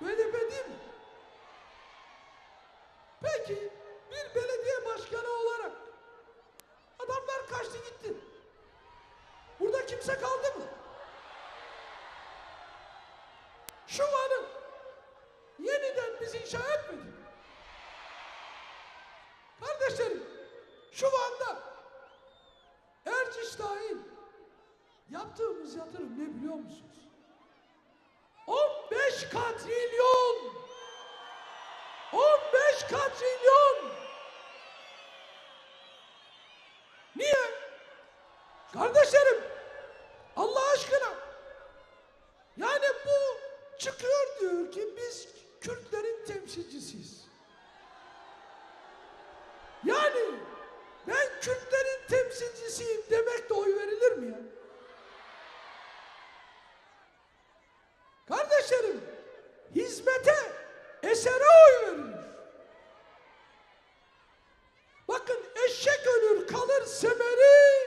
Değil mi? Peki bir belediye başkanı olarak adamlar kaçtı gitti. Burada kimse kaldı mı? Şu Van'ı yeniden biz inşa etmedik. Kardeşlerim şu Van'da Erciş dahil yaptığımız yatırım ne biliyor musunuz? 15 katrilyon 15 katrilyon Niye? Kardeşlerim Allah aşkına yani bu çıkıyor diyor ki biz Kürtlerin temsilcisiyiz. Yani ben Kürtlerin temsilcisiyim demek de oy verilir mi ya? Kardeşlerim, hizmete, esere oy verilir. Bakın eşek ölür kalır semeri,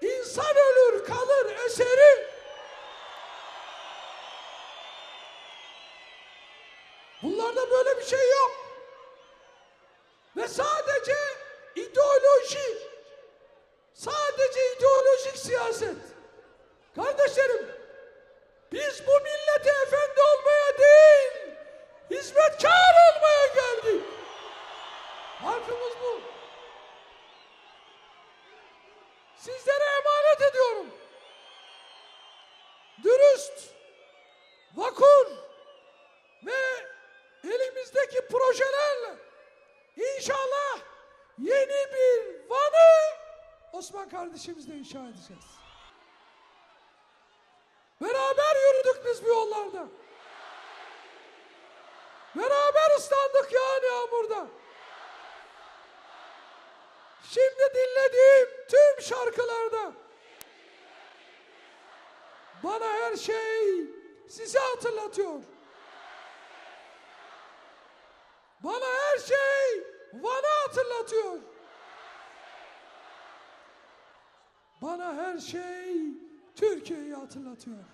insan ölür kalır eseri. Bunlarda böyle bir şey yok. Ve sadece ideoloji, sadece ideolojik siyaset. Kardeşlerim, biz bu millete efendi olmaya değil, hizmetkar olmaya geldik. Farkımız bu. Sizlere emanet ediyorum. Dürüst, vakur ve elimizdeki projelerle inşallah yeni bir Van'ı Osman kardeşimizle inşa edeceğiz. Beraber yürüdük biz bu yollarda. Beraber ıslandık yağan yağmurda. Şimdi dinlediğim tüm şarkılarda bana her şey sizi hatırlatıyor. Bana her şey Van'ı hatırlatıyor. Bana her şey Türkiye'yi hatırlatıyor.